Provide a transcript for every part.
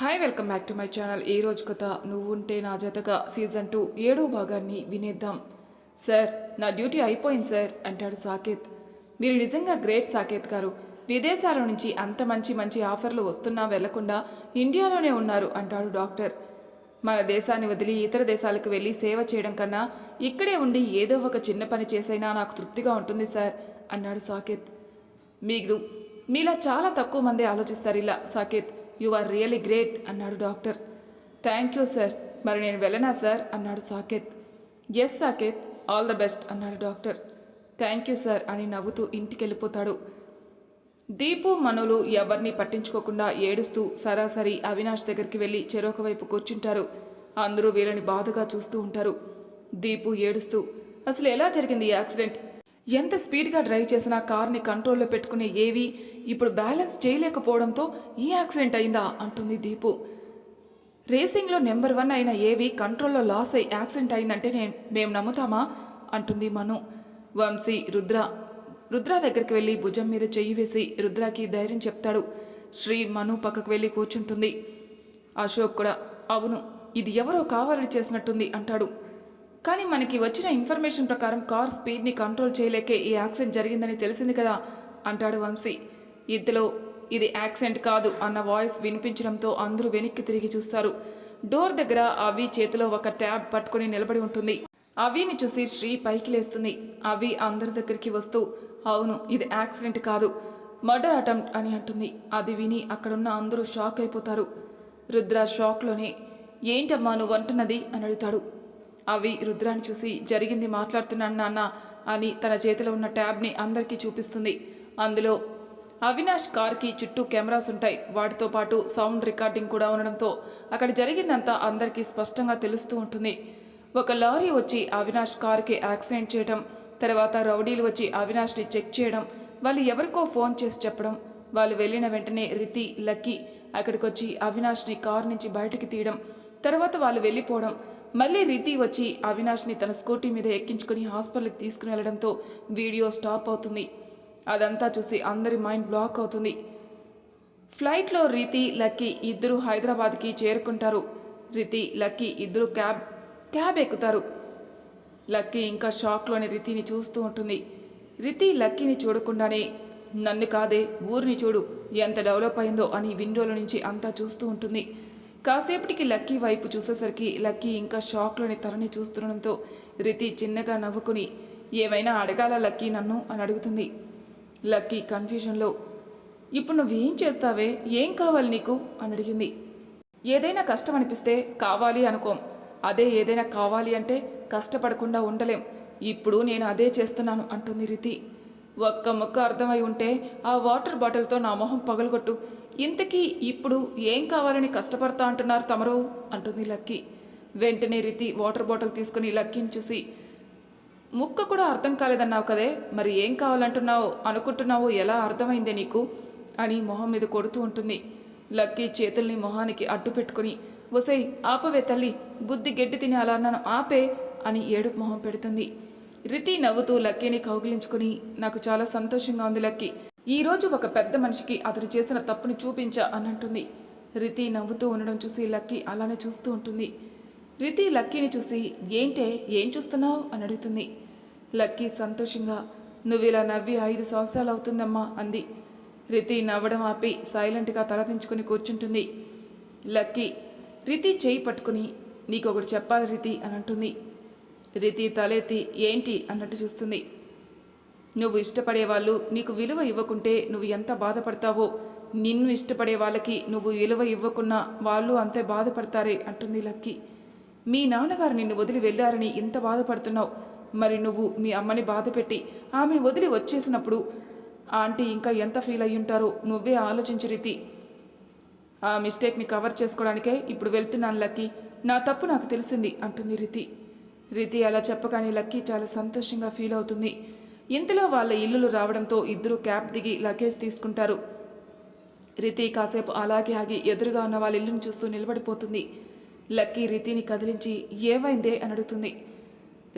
Hi welcome back to my channel ఈ రోజు కథ నువ్వుంటే నా జతగా సీజన్ టూ ఏడో భాగాన్ని వినేద్దాం. సార్ నా డ్యూటీ అయిపోయింది సార్ అంటాడు సాకేత్. మీరు నిజంగా గ్రేట్ సాకేత్ గారు. విదేశాల నుంచి అంత మంచి మంచి ఆఫర్లు వస్తున్నా వెళ్ళకుండా ఇండియాలోనే ఉన్నారు అంటాడు డాక్టర్. మన దేశాన్ని వదిలి ఇతర దేశాలకు వెళ్ళి సేవ చేయడం కన్నా ఇక్కడే ఉండి ఏదో ఒక చిన్న పని చేసైనా నాకు తృప్తిగా ఉంటుంది సార్ అన్నాడు సాకేత్. మీరు మీలా చాలా తక్కువ మంది ఆలోచిస్తారు ఇలా Saketh. You are really great అన్నాడు డాక్టర్. థ్యాంక్ యూ సార్ మరి నేను వెళ్ళనా సార్ అన్నాడు Saketh. Yes Saketh. All the best అన్నాడు డాక్టర్. థ్యాంక్ యూ సార్ అని నవ్వుతూ ఇంటికి వెళ్ళిపోతాడు దీపు మనులు ఎవరిని పట్టించుకోకుండా ఏడుస్తూ సరాసరి అవినాష్ దగ్గరికి వెళ్ళి చెరొక వైపు కూర్చుంటారు. అందరూ వీళ్ళని బాధగా చూస్తూ ఉంటారు. దీపు ఏడుస్తూ అసలు ఎలా జరిగింది ఈ యాక్సిడెంట్? ఎంత స్పీడ్గా డ్రైవ్ చేసినా కార్ని కంట్రోల్లో పెట్టుకునే ఏవి ఇప్పుడు బ్యాలెన్స్ చేయలేకపోవడంతో ఈ యాక్సిడెంట్ అయిందా అంటుంది దీపు. రేసింగ్లో నెంబర్ వన్ అయిన ఏవి కంట్రోల్లో లాస్ అయి యాక్సిడెంట్ అయిందంటే నేను మేము నమ్ముతామా? అంటుంది మను. వంశీ రుద్ర. రుద్ర దగ్గరికి వెళ్ళి భుజం మీద చెయ్యి వేసి రుద్రకి ధైర్యం చెప్తాడు. శ్రీ మను పక్కకు వెళ్ళి కూర్చుంటుంది. అశోక్ కూడా అవును ఇది ఎవరో కావాలని చేసినట్టుంది అంటాడు. కానీ మనకి వచ్చిన ఇన్ఫర్మేషన్ ప్రకారం కార్ స్పీడ్ని కంట్రోల్ చేయలేకే ఈ యాక్సిడెంట్ జరిగిందని తెలిసింది కదా అంటాడు వంశీ. ఇంతలో ఇది యాక్సిడెంట్ కాదు అన్న వాయిస్ వినిపించడంతో అందరూ వెనక్కి తిరిగి చూస్తారు. డోర్ దగ్గర అవి చేతిలో ఒక ట్యాబ్ పట్టుకుని నిలబడి ఉంటుంది. అవిని చూసి శ్రీ పైకి లేస్తుంది. అవి అందరి దగ్గరికి వస్తూ అవును ఇది యాక్సిడెంట్ కాదు మర్డర్ అటెంప్ట్ అని అంటుంది. అది విని అక్కడున్న అందరూ షాక్ అయిపోతారు. రుద్ర షాక్లోనే ఏంటమ్మా నువ్వు అంటున్నది అని అడుగుతాడు. అవి రుద్రాన్ని చూసి జరిగింది మాట్లాడుతున్నాను నాన్న అని తన చేతిలో ఉన్న ట్యాబ్ని అందరికీ చూపిస్తుంది. అందులో అవినాష్ కార్కి చుట్టూ కెమెరాస్ ఉంటాయి. వాటితో పాటు సౌండ్ రికార్డింగ్ కూడా ఉండడంతో అక్కడ జరిగిందంతా అందరికీ స్పష్టంగా తెలుస్తూ ఉంటుంది. ఒక లారీ వచ్చి అవినాష్ కార్కి యాక్సిడెంట్ చేయడం తర్వాత రౌడీలు వచ్చి అవినాష్ని చెక్ చేయడం వాళ్ళు ఎవరికో ఫోన్ చేసి చెప్పడం వాళ్ళు వెళ్ళిన వెంటనే రితి లక్కీ అక్కడికి వచ్చి అవినాష్ని కార్ నుంచి బయటికి తీయడం తర్వాత వాళ్ళు వెళ్ళిపోవడం మళ్ళీ రీతి వచ్చి అవినాష్ని తన స్కూటీ మీద ఎక్కించుకుని హాస్పిటల్కి తీసుకుని వెళ్ళడంతో వీడియో స్టాప్ అవుతుంది. అదంతా చూసి అందరి మైండ్ బ్లాక్ అవుతుంది. ఫ్లైట్లో రీతి లక్కీ ఇద్దరు హైదరాబాద్కి చేరుకుంటారు. రీతి లక్కీ ఇద్దరు క్యాబ్ క్యాబ్ ఎక్కుతారు. లక్కీ ఇంకా షాక్లోని రితిని చూస్తూ ఉంటుంది. రితి లక్కీని చూడకుండానే నన్ను కాదే ఊరిని చూడు ఎంత డెవలప్ అయిందో అని విండోల నుంచి అంతా చూస్తూ ఉంటుంది. కాసేపటికి లక్కీ వైపు చూసేసరికి లక్కీ ఇంకా షాక్లోని తలని చూస్తుండడంతో రితి చిన్నగా నవ్వుకుని ఏమైనా అడగాల లక్కీ నన్ను? అని అడుగుతుంది. లక్కీ కన్ఫ్యూజన్లో ఇప్పుడు నువ్వేం చేస్తావే? ఏం కావాలి నీకు? అని అడిగింది. ఏదైనా కష్టం అనిపిస్తే కావాలి అనుకోం. అదే ఏదైనా కావాలి అంటే కష్టపడకుండా ఉండలేం. ఇప్పుడు నేను అదే చేస్తున్నాను అంటుంది రితి. ఒక్క ముక్క అర్థమై ఉంటే ఆ వాటర్ బాటిల్తో నా మొహం పగలగొట్టు. ఇంతకీ ఇప్పుడు ఏం కావాలని కష్టపడతా అంటున్నారు తమరు? అంటుంది లక్కీ. వెంటనే రితి వాటర్ బాటిల్ తీసుకుని లక్కీని చూసి ముక్క కూడా అర్థం కాలేదన్నావు కదే? మరి ఏం కావాలంటున్నావు? అనుకుంటున్నావో? ఎలా అర్థమైందే నీకు? అని మొహం మీద కొడుతూ ఉంటుంది. లక్కీ చేతుల్ని మొహానికి అడ్డు పెట్టుకుని ఒసై ఆపవే తల్లి బుద్ధి గడ్డి తిని అలా నన్ను ఆపే అని ఏడుపు మొహం పెడుతుంది. రితి నవ్వుతూ లక్కీని కౌగిలించుకుని నాకు చాలా సంతోషంగా ఉంది లక్కీ. ఈరోజు ఒక పెద్ద మనిషికి అతను చేసిన తప్పుని చూపించా అనంటుంది రితి నవ్వుతూ ఉండడం చూసి లక్కీ అలానే చూస్తూ ఉంటుంది. రితి లక్కీని చూసి ఏంటే ఏం చూస్తున్నావు? అని అడుగుతుంది. లక్కీ సంతోషంగా నువ్వు ఇలా నవ్వి ఐదు సంవత్సరాలు అవుతుందమ్మా అంది. రితి నవ్వడం ఆపి సైలెంట్గా తలదించుకుని కూర్చుంటుంది. లక్కీ రితి చేయి పట్టుకుని నీకొకటి చెప్పాలి రితి అని అంటుంది. రితి తలెత్తి ఏంటి? అన్నట్టు చూస్తుంది. నువ్వు ఇష్టపడే వాళ్ళు నీకు విలువ ఇవ్వకుంటే నువ్వు ఎంత బాధపడతావో? నిన్ను ఇష్టపడే వాళ్ళకి నువ్వు విలువ ఇవ్వకున్నా వాళ్ళు అంతే బాధపడతారే అంటుంది లక్కీ. మీ నాన్నగారు నిన్ను వదిలి వెళ్ళారని ఇంత బాధపడుతున్నావు. మరి నువ్వు మీ అమ్మని బాధపెట్టి ఆమెను వదిలి వచ్చేసినప్పుడు ఆంటీ ఇంకా ఎంత ఫీల్ అయ్యి ఉంటారో నువ్వే ఆలోచించి రీతి. ఆ మిస్టేక్ని కవర్ చేసుకోవడానికే ఇప్పుడు వెళ్తున్నాను లక్కీ. నా తప్పు నాకు తెలిసింది అంటుంది రితి. రితి అలా చెప్పగానే లక్కీ చాలా సంతోషంగా ఫీల్ అవుతుంది. ఇంతలో వాళ్ళ ఇల్లులు రావడంతో ఇద్దరు క్యాబ్ దిగి లగేజ్ తీసుకుంటారు. రితి కాసేపు అలాగే ఆగి ఎదురుగా ఉన్న వాళ్ళ ఇల్లుని చూస్తూ నిలబడిపోతుంది. లక్కీ రితిని కదిలించి ఏవైందే అని అడుగుతుంది.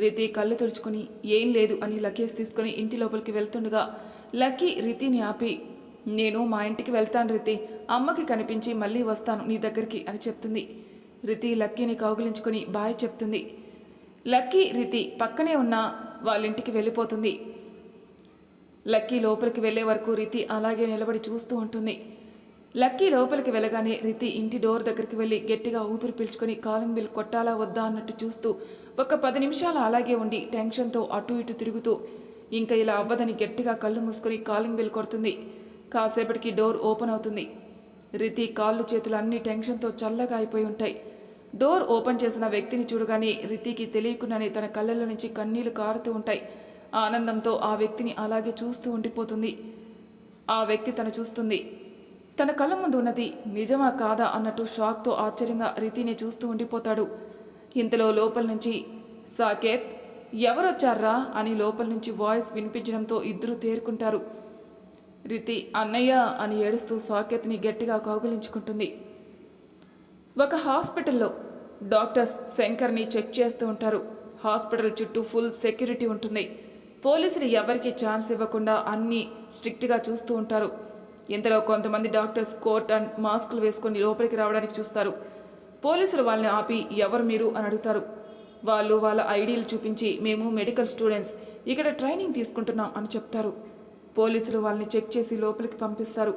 రితి కళ్ళు తుడుచుకుని ఏం లేదు అని లగేజ్ తీసుకుని ఇంటి లోపలికి వెళ్తుండగా లక్కీ రితిని ఆపి నేను మా ఇంటికి వెళ్తాను రితి. అమ్మకి కనిపించి మళ్ళీ వస్తాను నీ దగ్గరికి అని చెప్తుంది. రితి లక్కీని కౌగిలించుకొని బాయ్ చెప్తుంది. లక్కీ రితి పక్కనే ఉన్న వాళ్ళ ఇంటికి వెళ్ళిపోతుంది. లక్కీ లోపలికి వెళ్ళే వరకు రితి అలాగే నిలబడి చూస్తూ ఉంటుంది. లక్కీ లోపలికి వెళ్ళగానే రితి ఇంటి డోర్ దగ్గరికి వెళ్ళి గట్టిగా ఊపిరి పీల్చుకొని కాలింగ్ బిల్ కొట్టాలా వద్దా అన్నట్టు చూస్తూ ఒక పది నిమిషాలు అలాగే ఉండి టెన్షన్తో అటు ఇటు తిరుగుతూ ఇంకా ఇలా అవ్వదని గట్టిగా కళ్ళు మూసుకొని కాలింగ్ బిల్ కొడుతుంది. కాసేపటికి డోర్ ఓపెన్ అవుతుంది. రితి కాళ్ళు చేతులు అన్ని టెన్షన్తో చల్లగా అయిపోయి ఉంటాయి. డోర్ ఓపెన్ చేసిన వ్యక్తిని చూడగానే రితికి తెలియకుండానే తన కళ్ళల్లో నుంచి కన్నీళ్ళు కారుతూ ఉంటాయి. ఆనందంతో ఆ వ్యక్తిని అలాగే చూస్తూ ఉండిపోతుంది. ఆ వ్యక్తి తను చూస్తుంది. తన కళ్ళ ముందు ఉన్నది నిజమా కాదా అన్నట్టు షాక్తో ఆశ్చర్యంగా రితిని చూస్తూ ఉండిపోతాడు. ఇంతలో లోపల నుంచి సాకేత్ ఎవరొచ్చారా అని లోపల నుంచి వాయిస్ వినిపించడంతో ఇద్దరు తేరుకుంటారు. రితి అన్నయ్య అని ఏడుస్తూ సాకేత్ని గట్టిగా కౌగులించుకుంటుంది. ఒక హాస్పిటల్లో డాక్టర్స్ శంకర్ని చెక్ చేస్తూ ఉంటారు. హాస్పిటల్ చుట్టూ ఫుల్ సెక్యూరిటీ ఉంటుంది. పోలీసులు ఎవరికి ఛాన్స్ ఇవ్వకుండా అన్నీ స్ట్రిక్ట్గా చూస్తూ ఉంటారు. ఇంతలో కొంతమంది డాక్టర్స్ కోట్ అండ్ మాస్కులు వేసుకొని లోపలికి రావడానికి చూస్తారు. పోలీసులు వాళ్ళని ఆపి ఎవరు మీరు అని అడుగుతారు. వాళ్ళు వాళ్ళ ఐడీలు చూపించి మేము మెడికల్ స్టూడెంట్స్ ఇక్కడ ట్రైనింగ్ తీసుకుంటున్నాం అని చెప్తారు. పోలీసులు వాళ్ళని చెక్ చేసి లోపలికి పంపిస్తారు.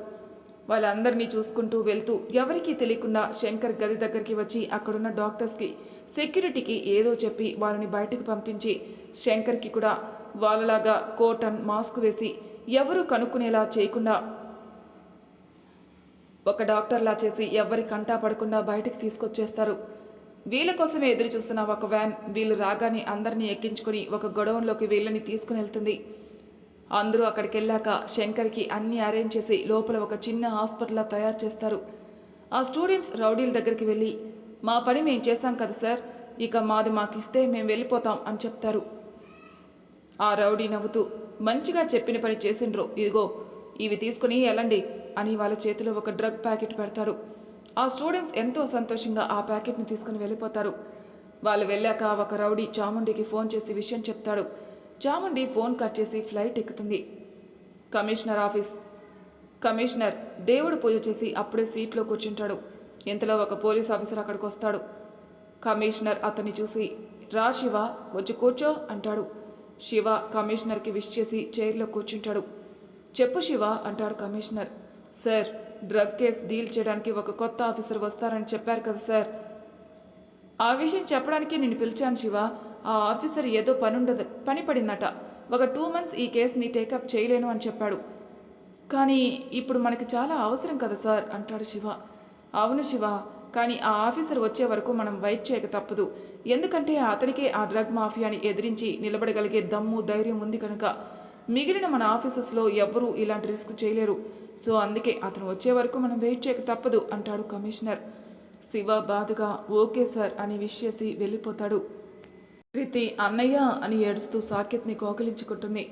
వాళ్ళందరినీ చూసుకుంటూ వెళ్తూ ఎవరికీ తెలియకుండా శంకర్ గది దగ్గరికి వచ్చి అక్కడున్న డాక్టర్స్కి సెక్యూరిటీకి ఏదో చెప్పి వాళ్ళని బయటకు పంపించి శంకర్కి కూడా వాళ్ళలాగా కోట్ అండ్ మాస్క్ వేసి ఎవరు కనుక్కునేలా చేయకుండా ఒక డాక్టర్లా చేసి ఎవరి కంటా పడకుండా బయటికి తీసుకొచ్చేస్తారు. వీళ్ళ కోసమే ఎదురు చూస్తున్న ఒక వ్యాన్ వీళ్ళు రాగానే అందరినీ ఎక్కించుకొని ఒక గొడవంలోకి వీళ్ళని తీసుకుని వెళ్తుంది. అందరూ అక్కడికి వెళ్ళాక శంకర్కి అన్నీ అరేంజ్ చేసి లోపల ఒక చిన్న హాస్పిటల్లా తయారు చేస్తారు. ఆ స్టూడెంట్స్ రౌడీల దగ్గరికి వెళ్ళి మా పని మేము చేశాం కదా సార్ ఇక మాది మాకు ఇస్తే మేము వెళ్ళిపోతాం అని చెప్తారు. ఆ రౌడీ నవ్వుతూ మంచిగా చెప్పిన పని చేసిండ్రు. ఇదిగో ఇవి తీసుకుని వెళ్ళండి అని వాళ్ళ చేతిలో ఒక డ్రగ్ ప్యాకెట్ పెడతాడు. ఆ స్టూడెంట్స్ ఎంతో సంతోషంగా ఆ ప్యాకెట్ని తీసుకుని వెళ్ళిపోతారు. వాళ్ళు వెళ్ళాక ఒక రౌడీ చాముండికి ఫోన్ చేసి విషయం చెప్తాడు. చాముండి ఫోన్ కట్ చేసి ఫ్లైట్ ఎక్కుతుంది. Commissioner office. కమిషనర్ దేవుడు పూజ చేసి అప్పుడే సీట్లో కూర్చుంటాడు. ఇంతలో ఒక పోలీస్ ఆఫీసర్ అక్కడికి వస్తాడు. కమిషనర్ అతన్ని చూసి రా శివ వచ్చి కూర్చో అంటాడు. శివ కమిషనర్కి విష్ చేసి చైర్లో కూర్చుంటాడు. చెప్పు శివ అంటాడు commissioner. Sir drug case deal చేయడానికి ఒక కొత్త ఆఫీసర్ వస్తారని చెప్పారు కదా సార్. ఆ విషయం చెప్పడానికి నేను పిలిచాను శివ. ఆ ఆఫీసర్ ఏదో పనుండదు పని పడిందట. ఒక టూ మంత్స్ ఈ కేసుని టేకప్ చేయలేను అని చెప్పాడు. కానీ ఇప్పుడు మనకి చాలా అవసరం కదా సార్ అంటాడు శివ. అవును శివ కానీ ఆ ఆఫీసర్ వచ్చే వరకు మనం వెయిట్ చేయక తప్పదు. ఎందుకంటే అతనికే ఆ డ్రగ్ మాఫియాని ఎదిరించి నిలబడగలిగే దమ్ము ధైర్యం ఉంది కనుక. మిగిలిన మన ఆఫీసెస్లో ఎవ్వరూ ఇలాంటి రిస్క్ చేయలేరు. సో అందుకే అతను వచ్చే వరకు మనం వెయిట్ చేయక తప్పదు అంటాడు కమిషనర్. శివ బాధగా ఓకే సార్ అని విష్ చేసి వెళ్ళిపోతాడు. ప్రీతి అన్నయ్య అని ఏడుస్తూ సాకేత్ని కోకలించుకుంటుంది.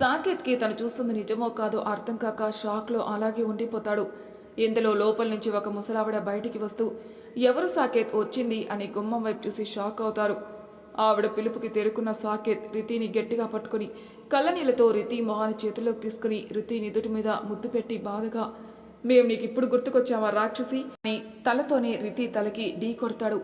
సాకేత్కి తను చూస్తుంది నిజమో కాదో అర్థం కాక షాక్లో అలాగే ఉండిపోతాడు. ఇంతలో లోపల నుంచి ఒక ముసలావిడ బయటికి వస్తూ ఎవరు సాకేత్ వచ్చింది? అని గుమ్మం వైపు చూసి షాక్ అవుతారు. ఆవిడ పిలుపుకి తెరుకున్న సాకేత్ రితిని గట్టిగా పట్టుకుని కళ్ళనీళ్ళతో రితి మొహాన్ని చేతిలోకి తీసుకుని రితి నిదుటి మీద ముద్దు పెట్టి బాధగా మేము నీకు ఇప్పుడు గుర్తుకొచ్చామా రాక్షసి? అని తలతోనే రితి తలకి ఢీ కొడతాడు.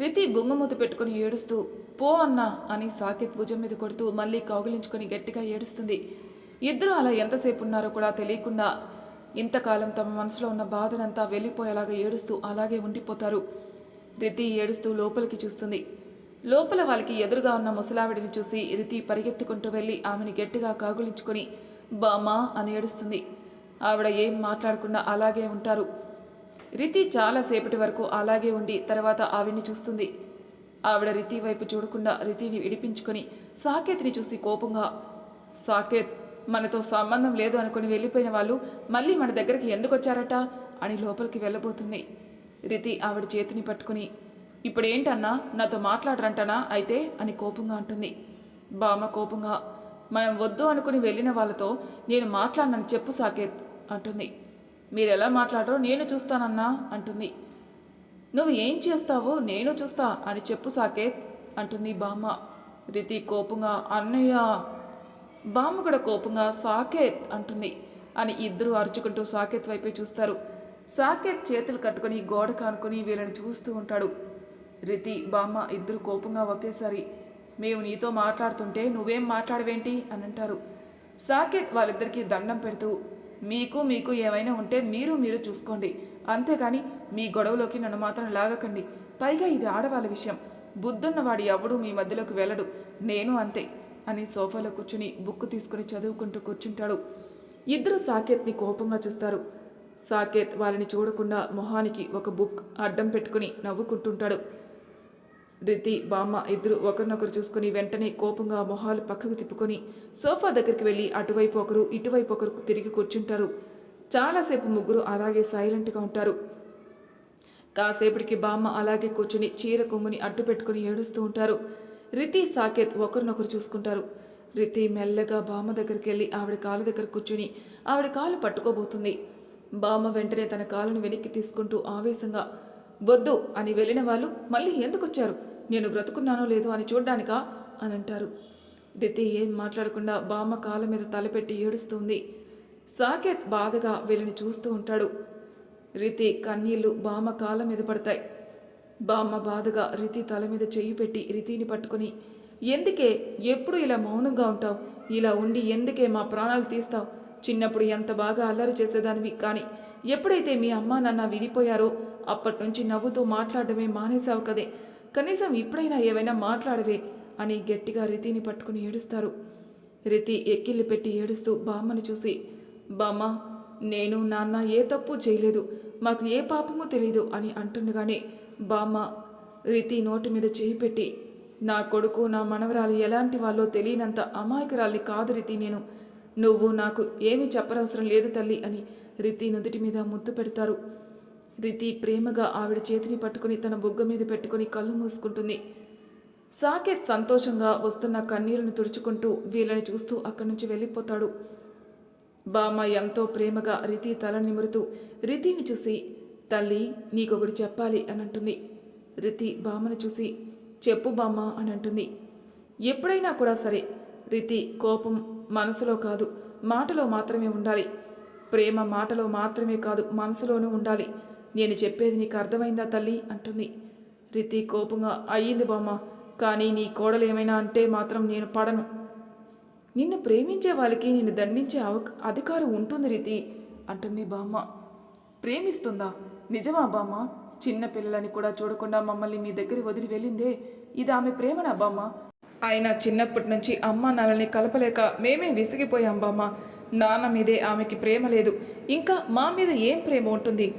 రితి బొంగమూత పెట్టుకుని ఏడుస్తూ పో అన్నా అని సాకేత్ భుజం మీద కొడుతూ మళ్ళీ కౌగిలించుకొని గట్టిగా ఏడుస్తుంది. ఇద్దరు అలా ఎంతసేపు ఉన్నారో కూడా తెలియకుండా ఇంతకాలం తమ మనసులో ఉన్న బాధనంతా వెళ్ళిపోయేలాగా ఏడుస్తూ అలాగే ఉండిపోతారు. రితి ఏడుస్తూ లోపలికి చూస్తుంది. లోపల వాళ్ళకి ఎదురుగా ఉన్న ముసలావిడిని చూసి రితి పరిగెత్తుకుంటూ వెళ్ళి ఆమెని గట్టిగా కాగులించుకొని బామా అని ఏడుస్తుంది. ఆవిడ ఏం మాట్లాడకుండా అలాగే ఉంటారు. రితి చాలాసేపటి వరకు అలాగే ఉండి తర్వాత ఆవిడ్ని చూస్తుంది. ఆవిడ రితి వైపు చూడకుండా రితిని విడిపించుకొని సాకేత్ని చూసి కోపంగా సాకేత్ మనతో సంబంధం లేదు అనుకుని వెళ్ళిపోయిన వాళ్ళు మళ్ళీ మన దగ్గరికి ఎందుకు వచ్చారట అని లోపలికి వెళ్ళబోతుంది. రితి ఆవిడ చేతిని పట్టుకుని ఇప్పుడేంటన్నా? నాతో మాట్లాడరంటనా? అయితే అని కోపంగా అంటుంది. బామ్మ కోపంగా. మనం వద్దు అనుకుని వెళ్ళిన వాళ్ళతో నేను మాట్లాడనని చెప్పు సాకేత్ అంటుంది. మీరు ఎలా మాట్లాడరో నేను చూస్తానన్నా అంటుంది. నువ్వు ఏం చేస్తావో నేను చూస్తా అని చెప్పు సాకేత్ అంటుంది బామ్మ. రితి కోపంగా అన్నయ్య బామ్మ కూడా కోపంగా సాకేత్ అంటుంది. అని ఇద్దరు అరుచుకుంటూ సాకేత్ వైపే చూస్తారు. సాకేత్ చేతులు కట్టుకొని గోడ కానుకొని వీళ్ళని చూస్తూ ఉంటాడు. రితి బామ్మ ఇద్దరు కోపంగా ఒకేసారి మేము నీతో మాట్లాడుతుంటే నువ్వేం మాట్లాడవేంటి? అని అంటారు. సాకేత్ వాళ్ళిద్దరికీ దండం పెడుతూ మీకు మీకు ఏమైనా ఉంటే మీరు మీరు చూసుకోండి. అంతేగాని మీ గొడవలోకి నన్ను మాత్రం లాగకండి. పైగా ఇది ఆడవాళ్ళ విషయం. బుద్ధున్నవాడు ఎవడు మీ మధ్యలోకి వెళ్ళడు. నేను అంతే. అని సోఫాలో కూర్చుని బుక్ తీసుకుని చదువుకుంటూ కూర్చుంటాడు. ఇద్దరు సాకేత్ని కోపంగా చూస్తారు. సాకేత్ వాళ్ళని చూడకుండా మొహానికి ఒక బుక్ అడ్డం పెట్టుకుని నవ్వుకుంటుంటాడు. రితి బామ్మ ఇద్దరు ఒకరినొకరు చూసుకుని వెంటనే కోపంగా మొహాలు పక్కకు తిప్పుకొని సోఫా దగ్గరికి వెళ్ళి అటువైపు ఒకరు ఇటువైపు ఒకరు తిరిగి కూర్చుంటారు. చాలాసేపు ముగ్గురు అలాగే సైలెంట్గా ఉంటారు. కాసేపటికి బామ్మ అలాగే కూర్చుని చీర కొంగుని అడ్డు పెట్టుకుని ఏడుస్తూ ఉంటారు. రితి సాకేత్ ఒకరినొకరు చూసుకుంటారు. రితి మెల్లగా బామ్మ దగ్గరికి వెళ్ళి ఆవిడ కాలు దగ్గర కూర్చుని ఆవిడ కాలు పట్టుకోబోతుంది. బామ్మ వెంటనే తన కాలును వెనక్కి తీసుకుంటూ ఆవేశంగా వద్దు అని వెళ్ళిన వాళ్ళు మళ్ళీ ఎందుకు వచ్చారు నేను బ్రతుకున్నానో లేదో అని చూడ్డానికా? అని అంటారు. రితి ఏం మాట్లాడకుండా బామ్మ కాళ్ళ మీద తలపెట్టి ఏడుస్తుంది. సాకేత్ బాధగా వీళ్ళని చూస్తూ ఉంటాడు. రితి కన్నీళ్ళు బామ్మ కాళ్ళ మీద పడతాయి. బామ్మ బాధగా రితి తల మీద చెయ్యి పెట్టి రితిని పట్టుకొని ఎందుకే? ఎప్పుడు ఇలా మౌనంగా ఉంటావు? ఇలా ఉండి ఎందుకే మా ప్రాణాలు తీస్తావు? చిన్నప్పుడు ఎంత బాగా అల్లరి చేసేదానివి కానీ ఎప్పుడైతే మీ అమ్మ నాన్న విడిపోయారో అప్పటి నుంచి నవ్వుతూ మాట్లాడడమే మానేశావు కదే. కనీసం ఇప్పుడైనా ఏవైనా మాట్లాడవే అని గట్టిగా రితిని పట్టుకుని ఏడుస్తారు. రితి ఎక్కిళ్ళు పెట్టి ఏడుస్తూ బామ్మని చూసి బామ్మ నేను నాన్న ఏ తప్పు చేయలేదు. మాకు ఏ పాపము తెలీదు అని అంటుండగానే బామ్మ రీతి నోటి మీద చేయి పెట్టి నా కొడుకు నా మనవరాలు ఎలాంటి వాళ్ళో తెలియనంత అమాయకురాలి కాదు రీతి నేను. నువ్వు నాకు ఏమీ చెప్పనవసరం లేదు తల్లి అని రీతి నుదుటి మీద ముద్దు పెడతారు. రీతి ప్రేమగా ఆవిడ చేతిని పట్టుకుని తన బుగ్గ మీద పెట్టుకుని కళ్ళు మూసుకుంటుంది. సాకేత్ సంతోషంగా వస్తున్న కన్నీళ్ళను తుడుచుకుంటూ వీళ్ళని చూస్తూ అక్కడి నుంచి వెళ్ళిపోతాడు. బామ్మ ఎంతో ప్రేమగా రితి తల నిమురుతూ రితిని చూసి తల్లి నీకొకటి చెప్పాలి అని అంటుంది. రితి బామ్మను చూసి చెప్పు బామ్మ అని అంటుంది. ఎప్పుడైనా కూడా సరే రితి కోపం మనసులో కాదు మాటలో మాత్రమే ఉండాలి. ప్రేమ మాటలో మాత్రమే కాదు మనసులోనూ ఉండాలి. నేను చెప్పేది నీకు అర్థమైందా తల్లి? అంటుంది. రితి కోపంగా అయ్యింది బామ్మ కానీ నీ కోడలు ఏమైనా అంటే మాత్రం నేను పడను. నిన్ను ప్రేమించే వాళ్ళకి నిన్ను దండించే అవ అధికారం ఉంటుంది రీతి అంటుంది బామ్మ. ప్రేమిస్తుందా? నిజమా బామ్మ? చిన్న పిల్లలని కూడా చూడకుండా మమ్మల్ని మీ దగ్గర వదిలి వెళ్ళిందే. ఇది ఆమె ప్రేమనా బామ్మ? ఆయన చిన్నప్పటి నుంచి అమ్మ నాన్నల్ని కలపలేక మేమే విసిగిపోయాం బామ్మ. నాన్న మీదే ఆమెకి ప్రేమ లేదు. ఇంకా మా మీద ఏం ప్రేమ ఉంటుంది?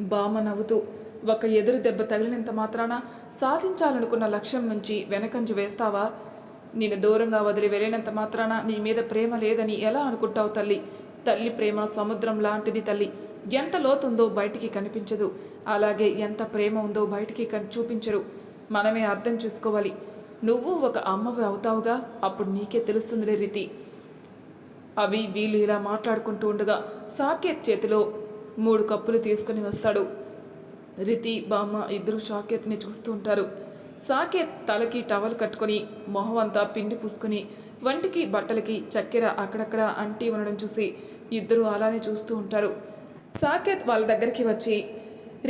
బామ్మ నవ్వుతూ ఒక ఎదురు దెబ్బ తగిలినంత మాత్రాన సాధించాలనుకున్న లక్ష్యం నుంచి వెనకంజు వేస్తావా? నిన్ను దూరంగా వదిలి వెళ్ళినంత మాత్రాన నీ మీద ప్రేమ లేదని ఎలా అనుకుంటావు తల్లి? తల్లి ప్రేమ సముద్రం లాంటిది తల్లి. ఎంత లోతుందో బయటికి కనిపించదు. అలాగే ఎంత ప్రేమ ఉందో బయటికి కని చూపించరు. మనమే అర్థం చేసుకోవాలి. నువ్వు ఒక అమ్మవి అవుతావుగా? అప్పుడు నీకే తెలుస్తుందిలే రీతి. అవి వీళ్ళు ఇలా మాట్లాడుకుంటూ ఉండగా సాకేత్ చేతిలో మూడు కప్పులు తీసుకుని వస్తాడు. రితి బామ్మ ఇద్దరు సాకేత్ని చూస్తూ ఉంటారు. సాకేత్ తలకి టవల్ కట్టుకొని మొహం అంతా పిండి పూసుకుని వంటికి బట్టలకి చక్కెర అక్కడక్కడ అంటి ఉండడం చూసి ఇద్దరు అలానే చూస్తూ ఉంటారు. సాకేత్ వాళ్ళ దగ్గరికి వచ్చి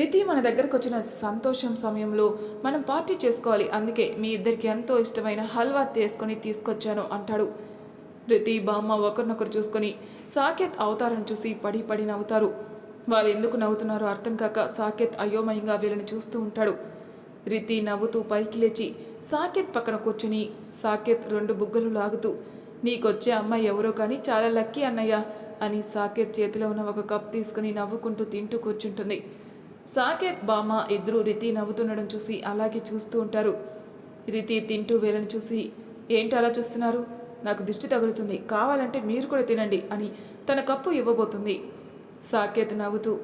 రితి మన దగ్గరకు వచ్చిన సంతోషం సమయంలో మనం పార్టీ చేసుకోవాలి. అందుకే మీ ఇద్దరికి ఎంతో ఇష్టమైన హల్వా తీసుకొని తీసుకొచ్చాను అంటాడు. రితి బామ్మ ఒకరినొకరు చూసుకొని సాకేత్ అవతారం చూసి పడి పడి నవ్వుతారు. వాళ్ళు ఎందుకు నవ్వుతున్నారో అర్థం కాక సాకేత్ అయోమయంగా వీళ్ళని చూస్తూ ఉంటాడు. రితి నవ్వుతూ పైకి లేచి సాకేత్ పక్కన కూర్చుని సాకేత్ రెండు బుగ్గలు లాగుతూ నీకొచ్చే అమ్మాయి ఎవరో కానీ చాలా లక్కీ అన్నయ్య అని సాకేత్ చేతిలో ఉన్న ఒక కప్ తీసుకుని నవ్వుకుంటూ తింటూ కూర్చుంటుంది. సాకేత్ బామ ఇద్దరు రితి నవ్వుతుండడం చూసి అలాగే చూస్తూ ఉంటారు. రితి తింటూ వీళ్ళని చూసి ఏంటి అలా చూస్తున్నారు? నాకు దిష్టి తగులుతుంది. కావాలంటే మీరు కూడా తినండి అని తన కప్పు ఇవ్వబోతుంది. సాకేత్ నవ్వుతూ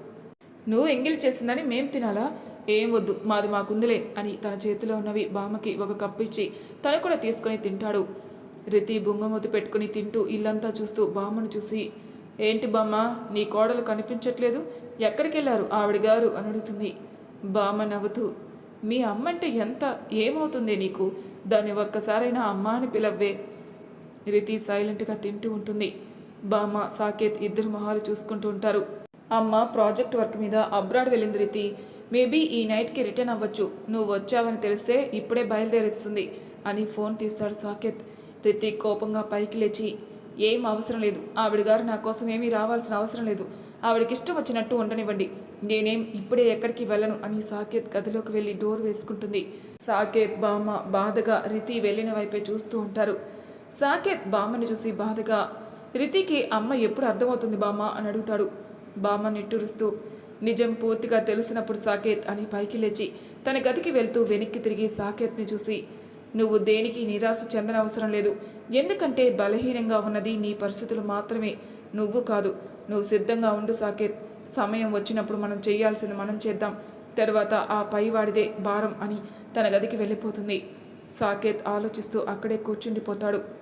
నువ్వు ఎంగిల్ చేసిందని మేం తినాలా? ఏం వద్దు మాది మాకుందిలే అని తన చేతిలో ఉన్నవి బామకి ఒక కప్పు ఇచ్చి తను కూడా తీసుకొని తింటాడు. రితి బుంగమూతి పెట్టుకుని తింటూ ఇల్లంతా చూస్తూ బామ్మను చూసి ఏంటి బామ్మ నీ కోడలు కనిపించట్లేదు? ఎక్కడికి వెళ్ళారు ఆవిడ గారు? అని అడుగుతుంది. బామ్మ నవ్వుతూ మీ అమ్మంటే ఎంత ఏమవుతుంది నీకు? దాన్ని ఒక్కసారైనా అమ్మ అని పిలవ్వే. రితి సైలెంట్గా తింటూ ఉంటుంది. బామ్మ సాకేత్ ఇద్దరు మొహాలు చూసుకుంటూ ఉంటారు. అమ్మ ప్రాజెక్ట్ వర్క్ మీద అబ్రాడ్ వెళ్ళింది రితి. మేబీ ఈ నైట్కి రిటర్న్ అవ్వచ్చు. నువ్వు వచ్చావని తెలిస్తే ఇప్పుడే బయలుదేరుస్తుంది అని ఫోన్ తీస్తాడు సాకేత్. రితిక్ కోపంగా పైకి లేచి ఏం అవసరం లేదు. ఆవిడ గారు నా కోసం ఏమీ రావాల్సిన అవసరం లేదు. ఆవిడకి ఇష్టం వచ్చినట్టు ఉండనివ్వండి. నేనేం ఇప్పుడే ఎక్కడికి వెళ్ళను అని సాకేత్ గదిలోకి వెళ్ళి డోర్ వేసుకుంటుంది. సాకేత్ బామ్మ బాధగా రితి వెళ్ళిన వైపే చూస్తూ ఉంటారు. సాకేత్ బామ్మని చూసి బాధగా రితికి అమ్మ ఎప్పుడు అర్థమవుతుంది బామ్మ? అని అడుగుతాడు. బామ్మ నిట్టూరుస్తూ నిజం పూర్తిగా తెలిసినప్పుడు సాకేత్ అని పైకి లేచి తన గదికి వెళ్తూ వెనక్కి తిరిగి సాకేత్ని చూసి నువ్వు దేనికి నిరాశ చెందనవసరం లేదు. ఎందుకంటే బలహీనంగా ఉన్నది నీ పరిస్థితులు మాత్రమే. నువ్వు కాదు. నువ్వు సిద్ధంగా ఉండు సాకేత్. సమయం వచ్చినప్పుడు మనం చేయాల్సింది మనం చేద్దాం. తర్వాత ఆ పైవాడిదే భారం అని తన గదికి వెళ్ళిపోతుంది. సాకేత్ ఆలోచిస్తూ అక్కడే కూర్చుండిపోతాడు.